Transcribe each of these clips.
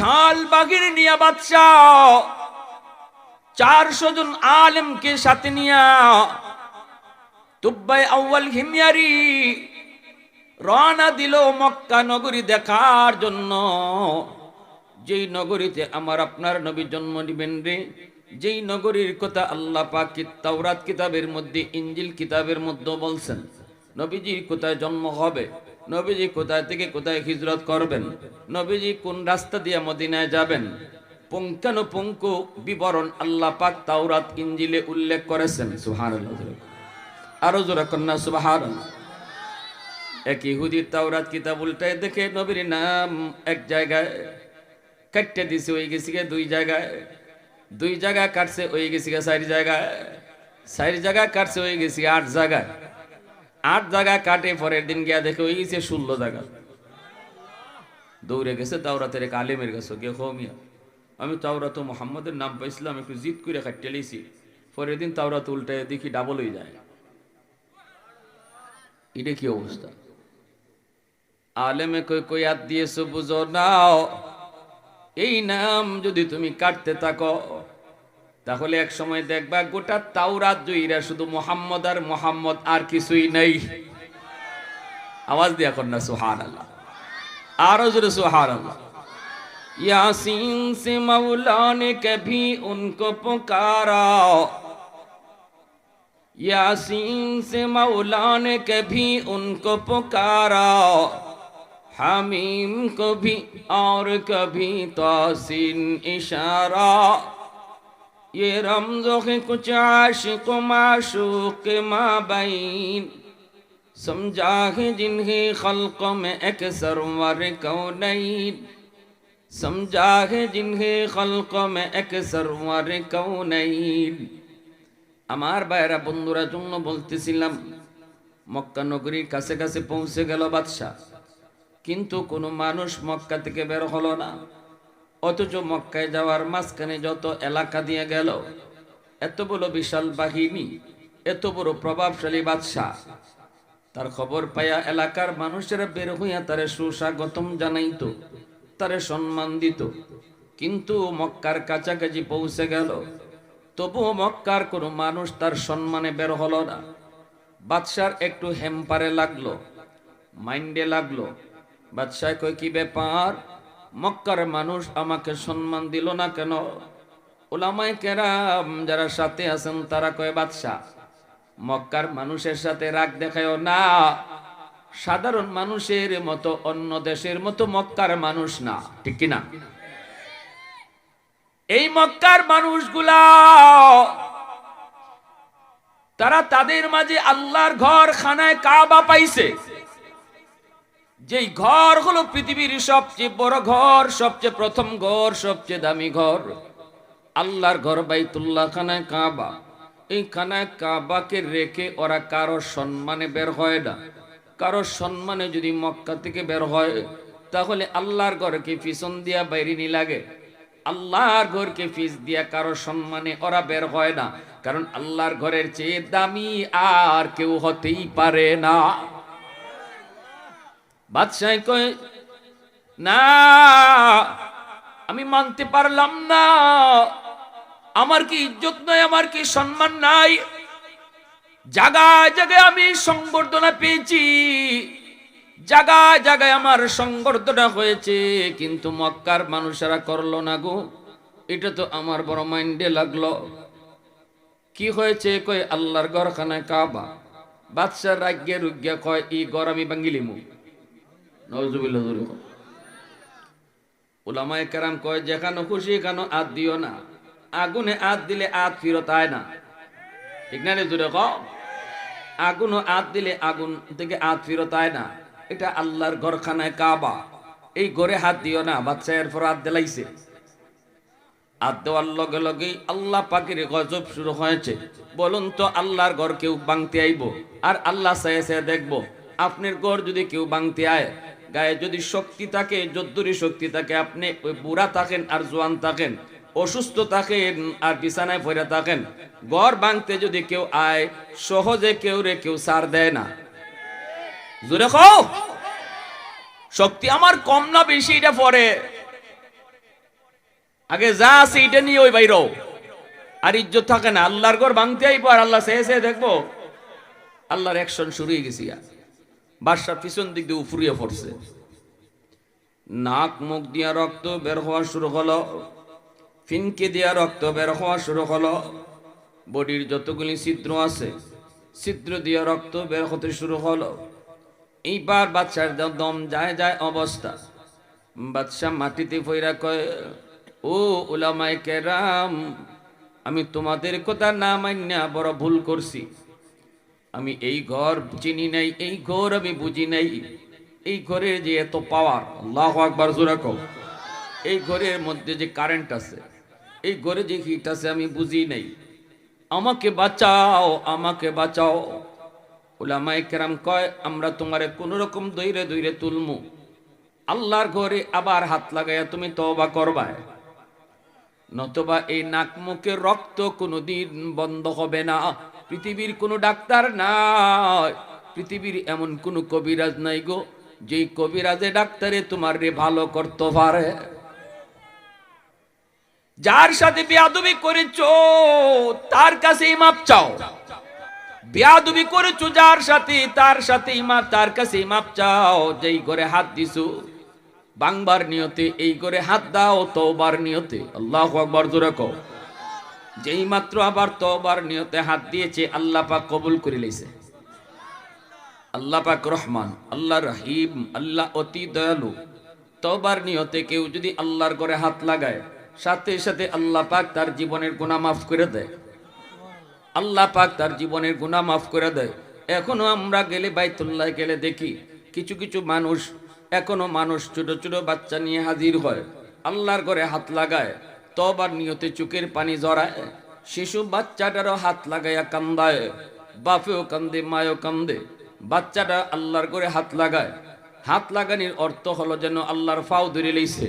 বিশাল বাগির নিয়া বাদশাহ। চারশো জন আলেমকে সাথে নিয়া তুব্বাই আউ্বাল হিমিয়ারি রওনা দিল মক্কা নগরী দেখার জন্য। যেই নগরীতে আমার আপনার নবী জন্ম নিবেন রে, যেই নগরীর কথা আল্লাহ পাক তাওরাত কিতাবের মধ্যে ইঞ্জিল কিতাবের মধ্যে বলছেন, নবীজির কোথায় জন্ম হবে? নবীজি কোথায় থেকে কোথায় হিজরত করবেন? নবীজি কোন রাস্তা দিয়ে মদিনায় যাবেন? পুঙ্খানুপুঙ্খ বিবরণ আল্লাহ পাক তাওরাত ইঞ্জিলে উল্লেখ করেছেন। সুবহানাল্লাহ। আরও জোরে কন্যা সুবহানাল্লাহ। এক ইহুদি তাওরাত কিতাব উল্টায় দেখে নবীর নাম এক জায়গায় কাটতে দিছে, ওই গেছি দুই জায়গায়। দুই জায়গা কাটছে, ওই গেছি চারি জায়গায়। চারি জায়গা কাটছে, ওই গেছি আট জায়গায়। আট জায়গা কাটে, পরের দিন গিয়া দেখে ওই গেছে ষোলো জায়গা। দৌড়ে গেছে তাওরাতের এক আলেমের গেছে গিয়ে হোমিয়া আমি তাওরাত মোহাম্মদের নাম পাইছিলাম, একটু জিত করে কাটতে লিছি পরের দিন তাওরাত উল্টায় দেখি ডাবল হয়ে যায়। এটা কি অবস্থা? আলেমে কই কই হাত দিয়েছ, বুঝো নাও। এই নাম যদি তুমি কাটতে থাকো তাহলে এক সময় দেখবা গোটা তাওরাত জুইরা শুধু মোহাম্মদ আর মোহাম্মদ আর কিছুই নেই। আওয়াজ দিয়া কর না সুহান আল্লাহ আরও জোরে সুহান আল্লাহ ইয়াসিন সে মৌলা নে কভি উনকো পুকারা। ইয়াসিন সে মৌলা নে কভি উনকো পুকারা। হামিম কভি আর কভি তাসিন ইশারা। یہ رمزوں کے کچھ عاشق و معشوق مابین سمجھا ہے جنہیں خلق میں ایک سرور کونین سمجھا ہے جنہیں خلق میں ایک سرور কৌনাইন আমার বাইরা বন্ধুরা জন্য বলতেছিলাম মক্কা নগরীর কাছে কাছে পৌঁছে গেল বাদশাহ কিন্তু কোনো মানুষ মক্কা থেকে বের হলো না অথচ মক্কায় যাওয়ার মাঝখানে যত এলাকা দিয়ে গেল, এত বড় বিশাল বাহিনী, এত বড় প্রভাবশালী বাদশাহ। তার খবর পাইয়া এলাকার মানুষেরা বের হইয়া তারে সুস্বাগতম জানাইতো, তারে সম্মান দিত। কিন্তু মক্কার কাছাকাছি পৌঁছে গেল, তবুও মক্কার কোনো মানুষ তার সম্মানে বের হলো না। বাদশার একটু হেম্পারে লাগল, মাইন্ডে লাগল। বাদশাহ কয়, কি ব্যাপার? মক্কার মানুষ আমাকে সম্মান দিল না কেন? ওলামাই কেরাম যারা সাথে আছেন, তারা কয়, বাদশাহ, মক্কার মানুষের সাথে রাগ দেখায় না। সাধারণ মানুষের মতো অন্য দেশের মতো মক্কার মানুষ না। ঠিক কিনা? এই মক্কার মানুষগুলা, তারা তাদের মাঝে আল্লাহর ঘর, খানায় কাবা পাইছে। যেই ঘর হলো পৃথিবীর সবচেয়ে বড় ঘর, সবচেয়ে প্রথম ঘর, সবচেয়ে দামি ঘর। আল্লাহর ঘর বাইতুল্লাহ খানায় কাবা। এই খানায় কাবাকে রেখে ওরা কারও সম্মানে বের হয় না। কারও সম্মানে যদি মক্কা থেকে বের হয়, তাহলে আল্লাহর ঘরকে পিছন দিয়া বাইরে নি লাগে। আল্লাহর ঘরকে ফিস দিয়া কারও সম্মানে ওরা বের হয় না। কারণ আল্লাহর ঘরের চেয়ে দামি আর কেউ হতেই পারে না। বাদশাহ কয়, না, আমি মানতে পারলাম না। আমার কি ইজ্জত নাই, আমার কি সম্মান নাই। জাগায় জাগায় আমি সংবর্ধনা পেয়েছি। জাগায় জাগায় আমার সংবর্ধনা হয়েছে। কিন্তু মক্কার মানুষেরা করল না গো। এটা তো আমার বড় মাইন্ডে লাগল। কি হয়েছে? কই আল্লাহর গড়খানায় কাবা। বাদশার রাজ্যে রুজ্ঞা কয়, ই গড় আমি বাঙ্গিলিমু নজুবিল্লাহ জোরে। ওলামায়ে কেরাম কয়, যেখানে খুশি এখানে আত দিও না। আগুনে আত দিলে আত ফিরত আয় না। ঠিক না রে জোরে কও আগুনও আত দিলে আগুন থেকে আত ফিরত আয় না। এটা আল্লাহর ঘরখানায় কাবা। এই ঘরে হাত দিও না বাচ্চা এরপর হাত দিলাইছে। হাত দেওয়ার লগে লগেই আল্লাহ পাখির গজব শুরু হয়েছে। বলুন তো আল্লাহর ঘর কেউ বাংতে আইব? আর আল্লাহ চাই চাই দেখব, আপনার ঘর যদি কেউ বাংতে আয় গায়ে যদি শক্তি থাকে, যদ্দুরি শক্তি থাকে, আপনি ওই বুড়া থাকেন আর জোয়ান থাকেন, অসুস্থ থাকেন আর বিছানায় পড়ে থাকেন, ঘর ভাঙতে যদি কেউ আয়, সহজে কেউ রে কেউ সার দেয় না। জোরে খাও শক্তি আমার কম না বেশি, এটা পরে। আগে যা আছে এটা নিয়ে ওই বাইর আর ইজ্জত থাকে না, আল্লাহর ঘর ভাঙতে আইবো আর আল্লাহ সে সে দেখব, আল্লাহর অ্যাকশন শুরু হয়ে গেছি আর বাদশাহ পিছন দিক দিয়ে উফরিয়ে পড়ছে। নাক মুখ দিয়া রক্ত বের হওয়া শুরু হলো, ফিনকে দিয়া রক্ত বের হওয়া শুরু হলো, বডির যতগুলি ছিদ্র আছে, ছিদ্র দিয়া রক্ত বের হতে শুরু হলো। এইবার বাচ্চার দম যায় যায় অবস্থা। বাদশাহ মাটিতে ফইরা কয়, ও ওলামাই কেরাম, আমি তোমাদের কথা না মান্যা বড় ভুল করছি। আমি এই ঘর চিনি নাই, এই ঘর আমি বুঝি নাই। এই ঘরের যে এত পাওয়ার আল্লাহ আকবার, জোরা কও। এই ঘরের মধ্যে যে কারেন্ট আছে, এই ঘরে যে হিট আছে আমি বুঝি নাই। আমাকে বাঁচাও আমাকে বাঁচাও। ওলামাই কেরাম কয়, আমরা তোমারে কোন রকম দৈরে দৈরে তুলমু। আল্লাহর ঘরে আবার হাত লাগাইয়া তুমি তওবা করবায় নতবা এই নাক মুখের রক্ত কোনোদিন বন্ধ হবে না। পৃথিবীর কোনো ডাক্তার নাই। পৃথিবীর এমন কোনো কবিরাজ নাই গো, যেই কবিরাজে ডাক্তারে তোমার রে ভালো করতে পারে। যার সাথে বেয়াদবি করেছ, তার কাছে মাপ চাও। বেয়াদবি করেছ যার সাথে, তার সাথে মাপ, তার কাছে মাপ চাও। যেই করে হাত দিছো, বাংবার নিয়তে, এই করে হাত দাও, তওবার নিয়তে। আল্লাহু আকবার, জোরে কও। যেই মাত্র আবার তবার নিয়তে হাত দিয়েছে, আল্লাহ পাক কবুল করে লইছে। আল্লাহ পাক রহমান, আল্লাহ রহিম, আল্লাহ অতি দয়ালু। তবার নিয়তে কেউ যদি আল্লাহর করে হাত লাগায়, সাথে সাথে আল্লাহ পাক তার জীবনের গুনাহ মাফ করে দেয়। আল্লাহ পাক তার জীবনের গুনাহ মাফ করে দেয়। এখনও আমরা গেলে, বাইতুল্লাহ গেলে দেখি, কিছু কিছু মানুষ, এখনও মানুষ ছোট ছোট বাচ্চা নিয়ে হাজির হয়। আল্লাহর ঘরে হাত লাগায় তবার নিয়তে চোখের পানি জড়ায়। শিশু বাচ্চাটারও হাত লাগাইয়া কান্দায়। বাপেও কান্দে, মায়ও কান্দে। বাচ্চাটা আল্লাহর করে হাত লাগায়। হাত লাগানির অর্থ হলো যেন আল্লাহর ফাও ধরে লইছে।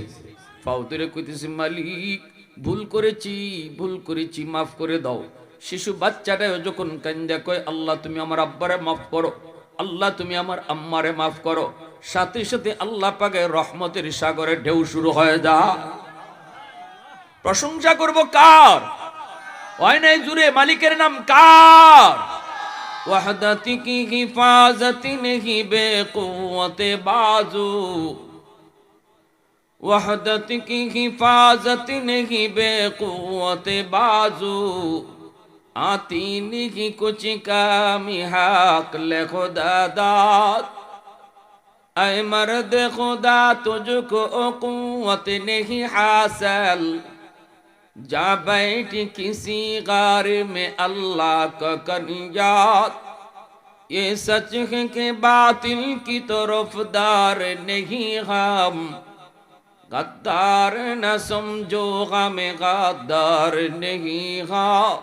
ফাও ধরে কইতেছে, মালিক, ভুল করেছি ভুল করেছি, মাফ করে দাও। শিশু বাচ্চাটাও যখন কান্দা কয়, আল্লাহ, তুমি আমার আব্বারে মাফ করো। আল্লাহ, তুমি আমার আম্মারে মাফ করো। সাথে সাথে আল্লাহ পাকে রহমতের সাগরে ঢেউ শুরু হয়ে যা প্রশংসা করব কার? হয় নাই জুড়ে মালিকের নাম কার? ওয়াহদাতি কি হিফাজতি নেহি বেকুয়াতে বাজু। ওয়াহদাতি কি হিফাজতি নেহি বেকুয়াতে বাজু। আতি নিহি কুচ কামি হাক লে খোদা দাত। আয় মর্দ খোদা তুঝকো কুয়াত নেহি হাসল। جا بیٹھ کسی غار میں اللہ کا کر یاد۔ یہ سچ ہے کہ باطل کی طرف دار نہیں غام غدار نہ سمجھو غم، غدار نہیں غام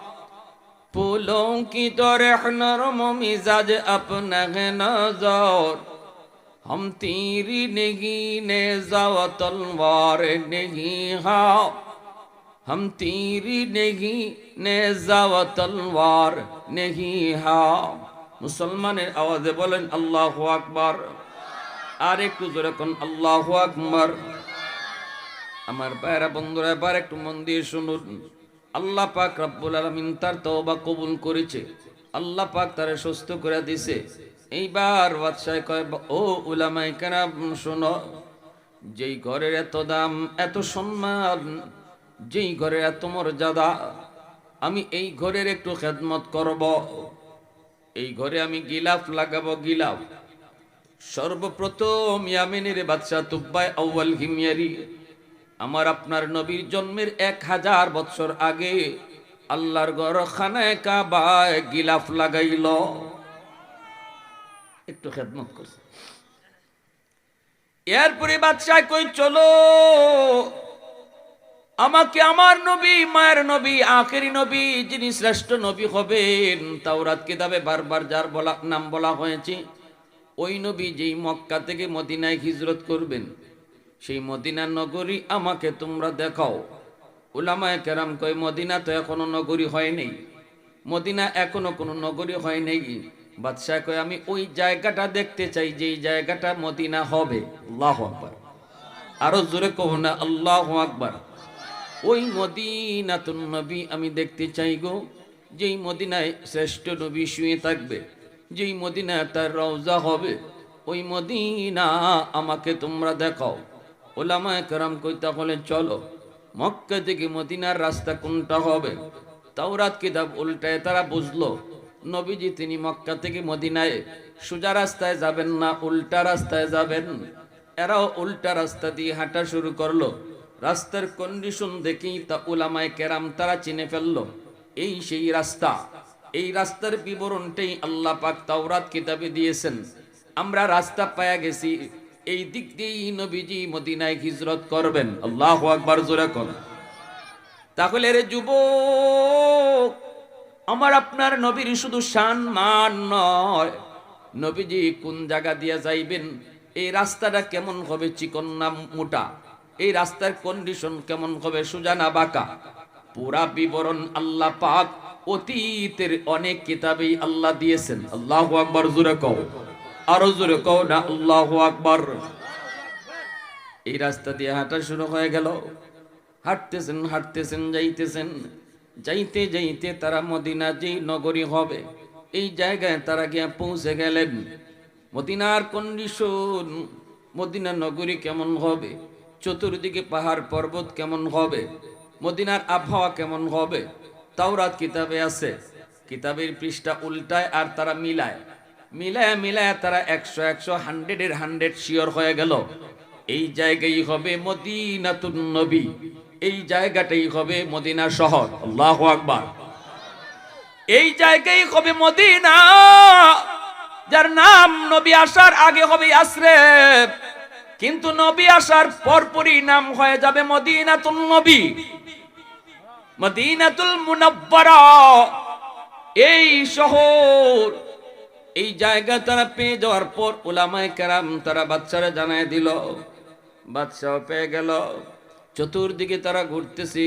پھولوں کی تو رحن رم و مزاج اپنا ہے نظار ہم تیری نہیں نیزا و تلوار نہیں غام ہم تیری نہیں نیزا و تلوار نہیں ہاں মুসলমানের আওয়াজে বলেন আল্লাহ আকবার আর একটু জোরে কোন আল্লাহ আকবার আমার বাইরা বন্ধুরা এবার একটু মন দিয়ে শুনুন আল্লাহ পাক রাব্বুল আলামিন তার তওবা কবুল করেছে আল্লাহ পাক তারে সুস্থ করে দিছে এইবার বাদশায় কয়, ও উলামায়ে কেরাম, শোনো, যেই ঘরের এত দাম, এত সম্মান যেই ঘরের এত মর্যাদা আমি এই ঘরের একটু খেদমত করব। এই ঘরে আমি গিলাফ লাগাবো, গিলাফ। সর্বপ্রথম ইয়ামিনের বাদশাহ তুব্বাই আউয়াল হিমিয়ারি, আমার আপনার নবীর জন্মের এক হাজার বছর আগে আল্লাহর গর খানায় কাবায় গিলাফ লাগাইল। একটু খেদমত করছে। এরপরে বাদশাহ কই, চলো আমাকে আমার নবী, মায়ের নবী, আখেরি নবী, যিনি শ্রেষ্ঠ নবী হবেন, তাওরাত কিতাবে বারবার যার বলা, নাম বলা হয়েছে, ওই নবী যেই মক্কা থেকে মদিনায় হিজরত করবেন, সেই মদিনা নগরী আমাকে তোমরা দেখাও। উলামায় কেরাম কয়, মদিনা তো এখনও নগরী হয় নাই। মদিনা এখনও কোনো নগরী হয় নাই। বাদশাহ কয়, আমি ওই জায়গাটা দেখতে চাই, যেই জায়গাটা মদিনা হবে। আল্লাহ আকবার। আরও জোরে কহ না, আল্লাহ আকবার। ওই মদিনাতুন নবী আমি দেখতে চাই গো, যেই মদিনায় শ্রেষ্ঠ নবী শুয়ে থাকবে, যেই মদিনায় তার রওজা হবে, ওই মদিনা আমাকে তোমরা দেখাও। ওলামায় কেরাম কই, তাহলে চলো, মক্কা থেকে মদিনার রাস্তা কোনটা হবে? তাওরাত কিতাব উল্টায় তারা বুঝলো, নবীজি তিনি মক্কা থেকে মদিনায় সোজা রাস্তায় যাবেন না, উল্টা রাস্তায় যাবেন? এরাও উল্টা রাস্তা দিয়ে হাঁটা শুরু করল। রাস্তার কন্ডিশন দেখেই তা উলামায় কেরাম তারা চিনে ফেলল। এই সেই রাস্তা। এই রাস্তার বিবরণটাই আল্লাহ পাক তাওরাত কিতাবে দিয়েছেন। আমরা রাস্তা পায়া গেছি, এই দিক দিয়েই নবীজি মদিনায় হিজরত করবেন। আল্লাহ আকবার জোরে কর তাহলে রে যুবক, আমার আপনার নবীর শুধু শান মান নয়। নবীজি কোন জায়গা দিয়ে যাইবেন, এই রাস্তাটা কেমন হবে চিকন না মোটা? এই রাস্তার কন্ডিশন কেমন হবে সুজানা বাঁকা? পুরা বিবরণ আল্লাহ পাক অতীতের অনেক কিতাবেই আল্লাহ দিয়েছেন। আল্লাহ আকবর জুড়ে কও। আরও জোরে কও না, আল্লাহ আকবর। এই রাস্তা দিয়ে হাঁটা শুরু হয়ে গেল। হাঁটতেছেন হাঁটতেছেন, যাইতেছেন। যাইতে যাইতে তারা মদিনা যেই নগরী হবে, এই জায়গায় তারা গিয়ে পৌঁছে গেলেন। মদিনার কন্ডিশন মদিনা নগরী কেমন হবে? চতুর্দিকে পাহাড় পর্বত কেমন হবে? মদিনার আবহাওয়া কেমন হবে? তাওরাত কিতাবে আছে। কিতাবের পৃষ্ঠা উল্টায় আর তারা মিলায়। মিলায় মিলায় তারা একশো একশো হান্ড্রেডের হান্ড্রেড শিওর হয়ে গেল। এই জায়গায় হবে মদিনাতুন নবী। এই জায়গাটাই হবে মদিনা শহর। আল্লাহ আকবার। এই জায়গায় হবে মদিনা। যার নাম নবী আসার আগে হবে আশ্রেফ কিন্তু নবী আসার পরপরই নাম হয়ে যাবে মদিনাতুল নবী। মদিনাতুল মুনাব্বারা। এই শহর, এই জায়গা তারা পেয়ে যাওয়ার পর ওলামায় কেরাম তারা বাচ্চারা জানায় দিল। বাচ্চাও পেয়ে গেল। চতুর্দিকে তারা ঘুরতেছে,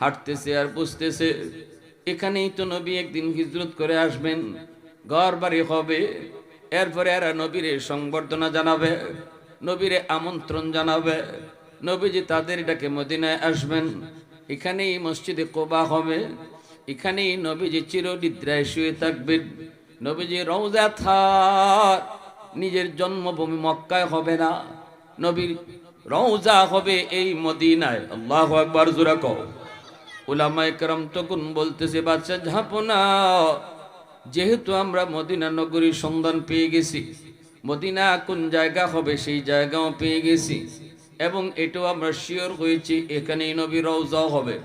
হাঁটতেছে আর বুঝতেছে, এখানেই তো নবী একদিন হিজরত করে আসবেন ঘর বাড়ি হবে, এরপরে এরা নবীরে সংবর্ধনা জানাবে। নবীরে আমন্ত্রণ জানাবে। নবীজি তাদের ডাকে মদিনায় আসবেন। এখানেই মসজিদে কোবা হবে। এখানেই নবীজি চিরনিদ্রায় শুয়ে থাকবেন। নবীজি রৌজা থার নিজের জন্মভূমি মক্কায় হবে না। নবীর রওজা হবে এই মদিনায়। আল্লাহ আকবার, জোরা কও। উলামায়ে কেরাম তখন বলতেছে বাচ্চা ঝাঁপো না। যেহেতু আমরা মদিনা নগরীর সন্ধান পেয়ে গেছি মদিনা কোন জায়গা হবে সেই জায়গাও পেয়ে গেছি। এবং এটাও আমরা শিওর হয়েছি, এখানেই নবী রওজাও হবে।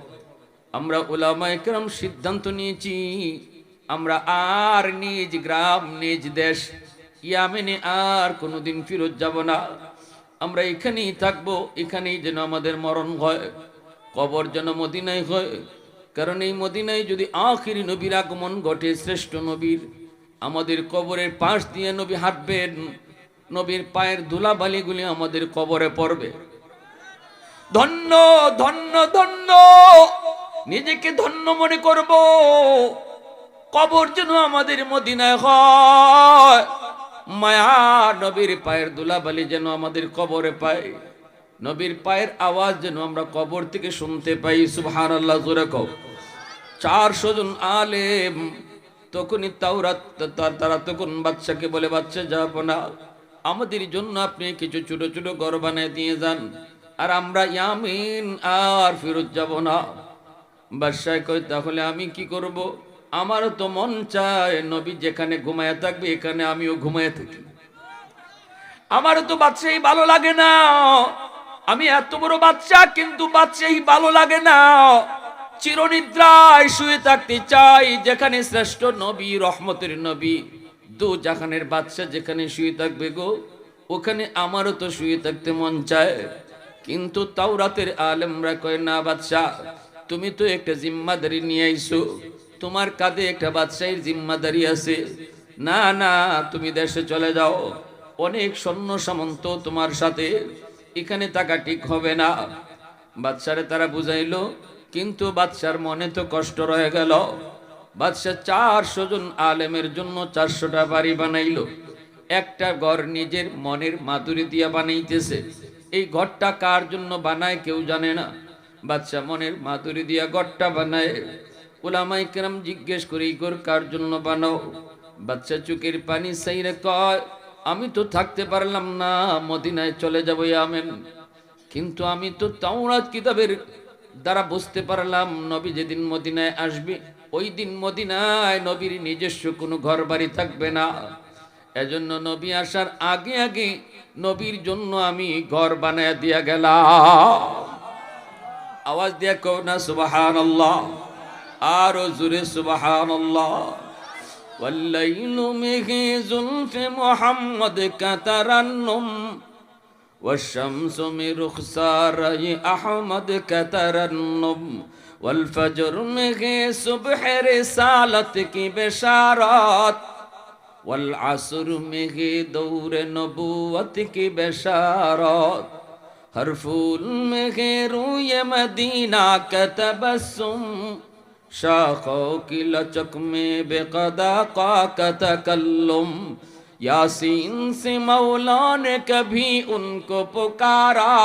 আমরা ওলামা একরম সিদ্ধান্ত নিয়েছি, আমরা আর নিজ গ্রাম, নিজ দেশ, ইয়ামেনে আর কোনোদিন ফিরত যাব না। আমরা এখানেই থাকব, এখানেই যেন আমাদের মরণ হয়, কবর যেন মদিনায় হয়। কারণ এই মদিনায় যদি আখিরি নবীর আগমন ঘটে, শ্রেষ্ঠ নবীর আমাদের কবরের পাশ দিয়ে নবী হাঁটবেন, নবীর পায়ের ধুলাবালিগুলি আমাদের কবরে পড়বে। ধন্য ধন্য ধন্য, নিজেকে ধন্য মনে করব। কবর যেন আমাদের মদিনায় হয়। মায়া নবীর পায়ের দুলাবালি যেন আমাদের কবরে পায়। নবীর পায়ের আওয়াজ যেন আমরা কবর থেকে শুনতে পাই। সুবহান আল্লাহ জোরে কও। চারশো জন আলেম তখনই তাওরাত, তারা তখন বাচ্চাকে বলে বাচ্চা যাব না আমাদের জন্য আপনি কিছু ছোট ছোট ঘর বানিয়ে দিয়ে যান। আর আমরা ইয়ামিন আর ফেরত যাব না। বাদশাহ কই তাহলে আমি কি করব? আমারও তো মন চায় নবী যেখানে ঘুমায় থাকবে, এখানে আমিও ঘুমায় থাকি। আমারও তো বাচ্চাই ভালো লাগে না। আমি এত বড় বাচ্চা কিন্তু বাচ্চাই ভালো লাগে না। চিরনিদ্রায় শুয়ে থাকতে চাই যেখানে শ্রেষ্ঠ নবী, রহমতের নবী। দু জাহানের বাচ্চা যেখানে শুয়ে থাকবে গো, ওখানে আমারও তো শুয়ে থাকতে মন চায়। কিন্তু তাও রাতের আলেমরা কয়, না বাচ্চা তুমি তো একটা জিম্মাদারি নিয়ে আইছো। তোমার কাঁধে একটা বাদশাহীর জিম্মাদারি আছে। না না, তুমি দেশে চলে যাও। অনেক সৈন্য সামন্ত তোমার সাথে। এখানে থাকা ঠিক হবে না। বাচ্চারে তারা বুঝাইলো কিন্তু বাচ্চার মনে তো কষ্ট রয়ে গেল। বাদশা চারশো জন আলেমের জন্য চারশোটা বাড়ি বানাইল। একটা ঘর নিজের মনের মাধুরী দিয়া বানাইতেছে। এই ঘরটা কার জন্য বানায় কেউ জানে না। বাচ্চা মনের মাধুরী দিয়া ঘরটা বানায়। ওলামাই কেরাম জিজ্ঞেস করি ঘর কার জন্য বানাও? বাচ্চা চুকের পানি সাইরে কয়, আমি তো থাকতে পারলাম না, মদিনায় চলে যাব আমেন। কিন্তু আমি তো তাওরাত কিতাবের দ্বারা বুঝতে পারলাম নবী যেদিন মদিনায় আসবে ওই দিন মদিনায় নবীর নিজস্ব কোনো ঘর বাড়ি থাকবে না এজন্য নবী আসার আগে আগে নবীর জন্য আমি ঘর বানায় দিয়া গেলাম আওয়াজ দিয়া কও না সুবাহান আরো জুড়ে সুবাহান والليل مه زلف محمد كترنم والشمس من رخصاري أحمد كتر النم والفجر مغي صبح رسالتك بشارات والعصر مغي دور نبوتك بشارات ہر پھول میں ہے روئے مدینہ کا تبسم شاخوں کی لچک میں بے قدا کا تکلم यासीन से मौला ने कभी उनको पुकारा,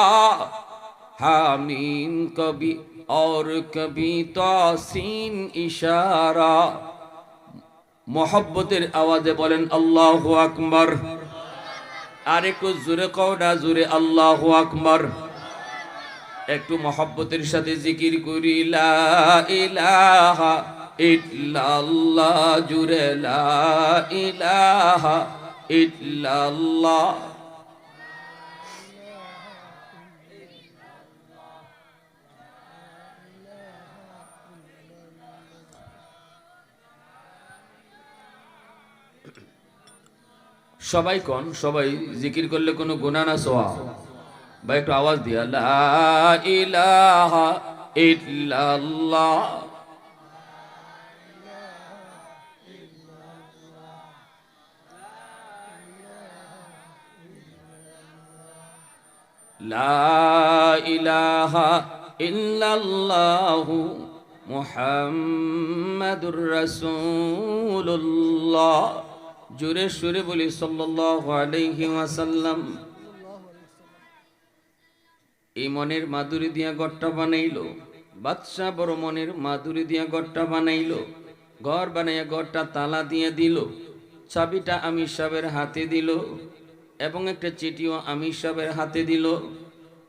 हामीन कभी और कभी तासीन इशारा। মোহব্বতের আওয়াজে বলেন আল্লাহ আকবর আর একটু জোরে কও না জোরে আল্লাহ আকবর একটু মহব্বতের সাথে জিকির করি ইলাহা ইল্লাল্লাহ জুরে লা ইলাহা ইল্লাল্লাহ। সবাই কন? সবাই জিকির করলে কোনো গুণা না সোয়া বা একটু আওয়াজ দিয়া ইলাহা ইল্লাল্লাহ। রাসূলুল্লাহ। জোরে সুরে বলি, সাল্লাল্লাহু এই মনের মাধুরী দিয়া গড়টা বানাইলো। বাদশাহ বড় মনের মাধুরী দিয়া গড়টা বানাইলো। ঘর বানাইয়া ঘরটা তালা দিয়ে দিল। চাবিটা আমি সাহেবের হাতে দিল। এবং একটা চিঠিও আমির সাহেবের হাতে দিল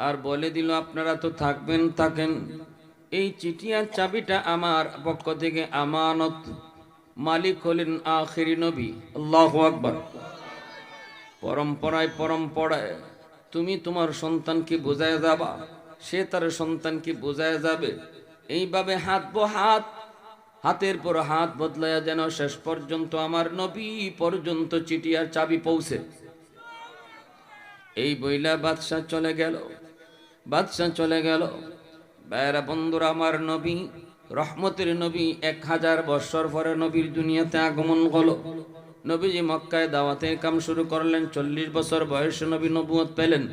আর বলে দিল, আপনারা তো থাকবেন, থাকেন। এই চিঠি আর চাবিটা আমার পক্ষ থেকে আমানত। মালিক হলেন আখেরি নবী। আল্লাহ আকবর। পরম্পরায় পরম্পরায় তুমি তোমার সন্তানকে বোঝায় যাবা, সে তার সন্তানকে বোঝায় যাবে। এইভাবে হাত বো হাত, হাতের পর হাত বদলাইয়া যেন শেষ পর্যন্ত আমার নবী পর্যন্ত চিঠি আর চাবি পৌঁছে। এই বইলা বাদশাহ চলে গেল। বাদশাহ চলে গেল। বাইরা বন্ধুরা, আমার নবী, রহমতের নবী এক হাজার বৎসর পরে নবীর দুনিয়াতে আগমন হলো। নবীজি মক্কায় দাওয়াতের কাম শুরু করলেন, চল্লিশ বছর বয়সে নবী নবুয়ত পেলেন।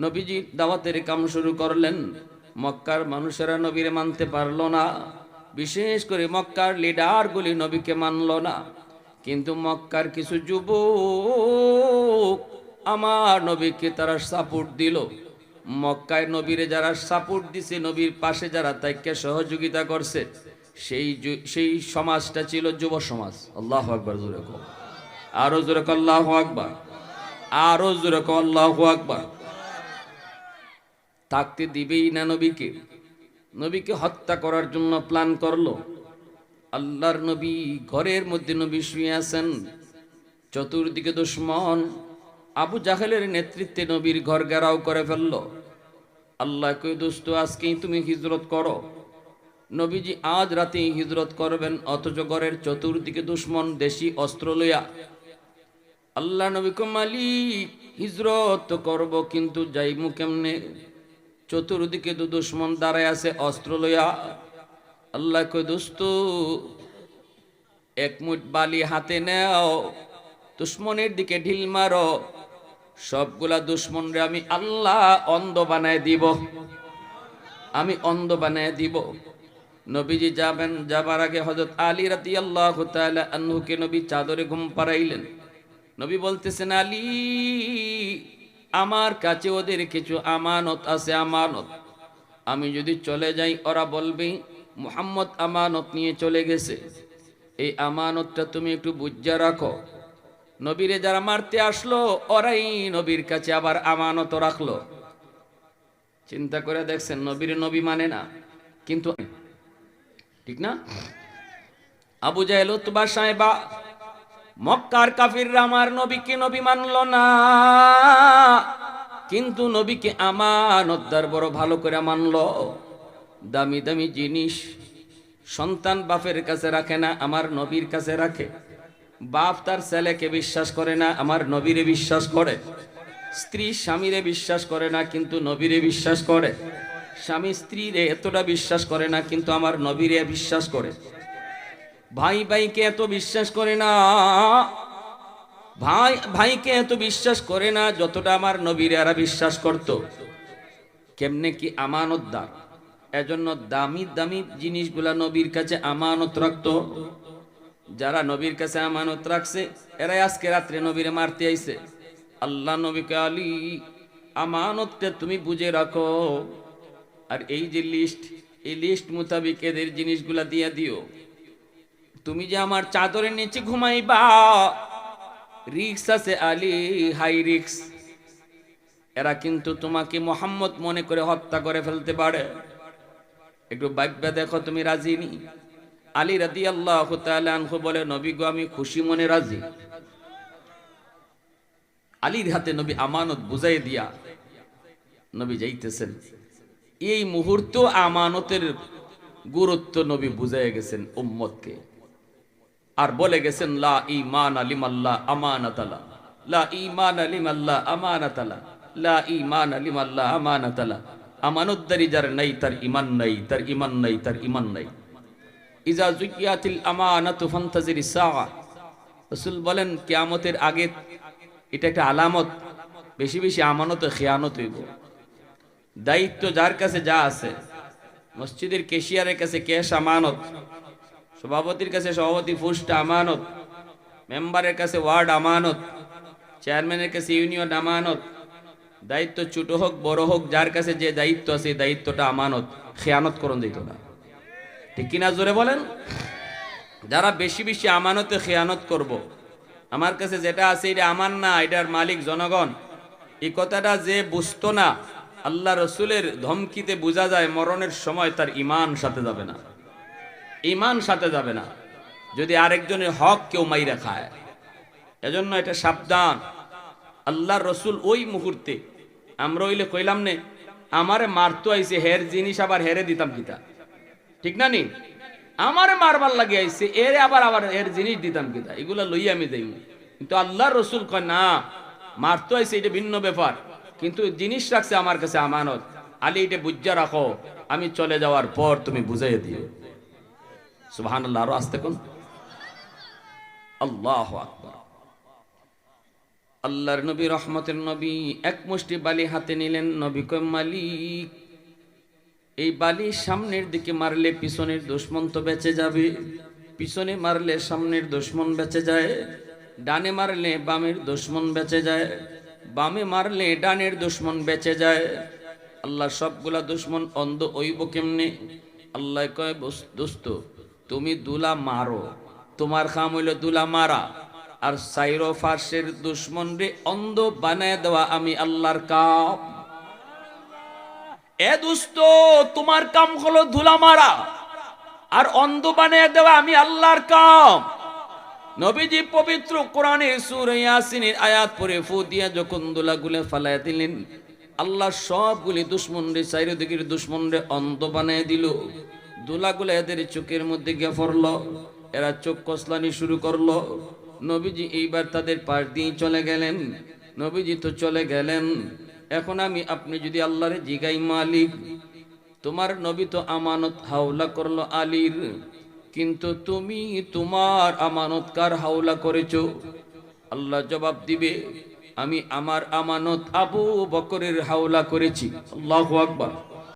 নবীজি দাওয়াতের কাম শুরু করলেন। মক্কার মানুষেরা নবীরে মানতে পারল না। বিশেষ করে মক্কার লিডারগুলি নবীকে মানল না। কিন্তু মক্কার কিছু যুবক আমার নবীকে তারা সাপোর্ট দিল। মক্কায় নবীরে যারা সাপোর্ট দিছে, নবীর পাশে যারা, তাইকে সহযোগিতা করছে। সেই সেই সমাজটা ছিল যুব সমাজ। আল্লাহ আকবর, জোরে কো আরও জোরে আল্লাহ আকবর। আরও জোরে আল্লাহ আকবর। থাকতে দিবেই না নবীকে। নবীকে হত্যা করার জন্য প্ল্যান করল। আল্লাহর নবী ঘরের মধ্যে নবী শুয়ে আছেন। চতুর্দিকে দুশ্মন। আবু জাহেলের নেতৃত্বে নবীর ঘর ঘেরাও করে ফেলল। আল্লাহ কই, দোস্ত, আজকেই তুমি হিজরত করো। নবীজি আজ রাতেই হিজরত করবেন, অথচ ঘরের চতুর্দিকে দুশ্মন, দেশি অস্ত্র লইয়া। আল্লাহ নবী মালিক, হিজরত করব, কিন্তু যাইমু কেমনে? চতুর্দিকে দু দুশ্মন দাঁড়ায় আছে, অস্ত্র লইয়া। আল্লাহ কই, দোস্ত, এক মুঠ বালি হাতে নেও, দুশ্মনের দিকে ঢিল মারো। সবগুলা দুশ্মনরে আমি আল্লাহ অন্ধ বানায় দিব। আমি অন্ধ বানায় দিব। নবীজি যাবেন, যাবার আগে হজরত আলী রাতি আল্লাহ আন্নুকে নবী চাদরে ঘুম পাড়াইলেন। নবী বলতেছেন, আলী, আমার কাছে ওদের কিছু আমানত আছে, আমানত। আমি যদি চলে যাই, ওরা বলবে, মুহাম্মদ আমানত নিয়ে চলে গেছে। এই আমানতটা তুমি একটু বুঝা রাখো। নবীরে যারা মারতে আসলো, ওরাই নবীর কাছে আবার আমানত রাখল। চিন্তা করে দেখছেন, নবীর নবী মানে না, কিন্তু ঠিক না? আবু জাহেল, উতবা সাহেবা, মক্কার কাফিররা আমার নবীকে নবী মানলো না। কিন্তু নবীকে আমানতদার বড় ভালো করে মানলো। দামি দামি জিনিস সন্তান বাপের কাছে রাখে না, আমার নবীর কাছে রাখে। বাপ তার ছেলেকে বিশ্বাস করে না, আমার নবীরে বিশ্বাস করে। স্ত্রী স্বামীরে বিশ্বাস করে না, কিন্তু নবীরে বিশ্বাস করে। স্বামী স্ত্রীরে এতটা বিশ্বাস করে না, কিন্তু আমার নবীরে বিশ্বাস করে। ভাই ভাইকে এত বিশ্বাস করে না, ভাই ভাইকে এত বিশ্বাস করে না, যতটা আমার নবীর এরা বিশ্বাস করত। কেমনে কি আমানত আমানতদার এজন্য দামি দামি জিনিসগুলা নবীর কাছে আমানত রাখতো। যারা নবীর কাছে আমানত রাখছে, এরাই আজকে রাত্রে নবীরে মারতে আইছে। আল্লাহ নবীকে আলী আমানতটা তুমি বুঝে রাখো। আর এই যে লিস্ট এই লিস্ট মোতাবিক এদের জিনিসগুলা দিয়ে দিও। তুমি যে আমার চাদরের নিচে ঘুমাইবা রিক্স আছে আলী হাই রিক্স এরা কিন্তু তোমাকে মোহাম্মদ মনে করে হত্যা করে ফেলতে পারে। একটু বাক্যা দেখো তুমি রাজি নি? আলী রাদি আল্লাহ আনহু বলে, নবী গো, আমি খুশি মনে রাজি। আলীর হাতে নবী আমানত বুঝাই দিয়া নবী যাইতেছেন। এই মুহূর্ত আমানতের গুরুত্ব নবী বুঝাই গেছেন উম্মতকে। আর বলে গেছেন, লা ইমান আলিম আল্লাহ আমানাতালা। লা ইমান আলিম আল্লাহ আমানাতালা। লা ইমান আলিম আল্লাহ আমানাতালা। আমানতদারি যার নাই, তার ইমান নাই, তার ইমান নাই, তার ইমান নাই। ইজা জুকিয়াতিল আমানাতু ফান্তাজির সাআ রাসূল বলেন, কিয়ামতের আগে এটা একটা আলামত, বেশি বেশি আমানত খেয়ানত হইব। দায়িত্ব যার কাছে যা আছে, মসজিদের কেশিয়ারের কাছে ক্যাশ আমানত, সভাপতির কাছে সভাপতি ফুস্ট আমানত, মেম্বারের কাছে ওয়ার্ড আমানত, চেয়ারম্যানের কাছে ইউনিয়ন আমানত, দায়িত্ব ছোট হোক, বড় হোক, যার কাছে যে দায়িত্ব আছে দায়িত্বটা আমানত, খেয়ানত করুন দিত না। ঠিক কিনা জোরে বলেন? যারা বেশি বেশি আমানতে খেয়ানত করব। আমার কাছে যেটা আছে এটা আমার না, এটার মালিক জনগণ। এই কথাটা যে বুঝতো না, আল্লাহ রসুলের ধমকিতে বোঝা যায় মরণের সময় তার ইমান সাথে যাবে না। ইমান সাথে যাবে না। যদি আরেকজনের হক কেউ মাইরা খায়, এজন্য এটা সাবধান। আল্লাহ রসুল ওই মুহূর্তে, আমরা হইলে কইলাম নে, আমারে মারতো আইছে, হের জিনিস আবার হেরে দিতাম কিতা? ঠিক না নি? আমার মারবার লাগে আইছে, এরে আবার আবার এর জিনিস দিতাম কিতা এগুলা লইয়া আমি দেই কিন্তু আল্লাহ রসুল কয়, না, মারতো আইছে, এটা ভিন্ন ব্যাপার। কিন্তু জিনিস রাখছে আমার কাছে আমানত। আলী, এটা বুঝা রাখো, আমি চলে যাওয়ার পর তুমি বুঝাই দিও। সুবহান আল্লাহ আরও আসতে কোন। আল্লাহ আকবর। আল্লাহর নবী, রহমতের নবী, এক মুষ্টি বালি হাতে নিলেন নবী কয়, মালিক এই বালি সামনের দিকে মারলে পিছনের দুশ্মন তো বেঁচে যাবে। পিছনে মারলে সামনের দুশ্মন বেঁচে যায়, ডানে মারলে বামের দুশ্মন বেঁচে যায়, বামে মারলে ডানের দুশ্মন বেঁচে যায়। আল্লাহ সবগুলা দুশ্মন অন্ধ ওইব কেমনে? আল্লাহ কয় দোস্ত, তুমি দুলা মারো। তোমার খাম হইল দুলা মারা। আর সাইরো ফার্সের দুশ্মন রে অন্ধ বানায় দেওয়া আমি আল্লাহর কাপ। এ দুস্ত তোমার কাম হলো ধুলা মারা। আর অন্ধ বানিয়ে দেওয়া আমি আল্লাহর কাম। নবীজি পবিত্র কোরআনে সূরা ইয়াসিনের আয়াত পড়ে ফু দিয়া যখন দুলাগুলে ফালায় দিলেন, আল্লাহ সবগুলি দুশ্মন রে চারিদিকের দুশ্মন রে অন্ধ বানিয়ে দিল। দুলাগুলো এদের চোখের মধ্যে গিয়ে পড়ল, এরা চোখ কসলানি শুরু করল। নবীজি এইবার তাদের পাশ দিয়ে চলে গেলেন। নবীজি তো চলে গেলেন। এখন আমি, আপনি যদি আল্লাহরে জিগাই মালিক, তোমার নবী তো আমানত হাওলা করল আলীর, কিন্তু তুমি তোমার আমানতকার হাওলা করেছ? আল্লাহ জবাব দিবে, আমি আমার আমানত আবু বকরের হাওলা করেছি। আল্লাহ আকবার।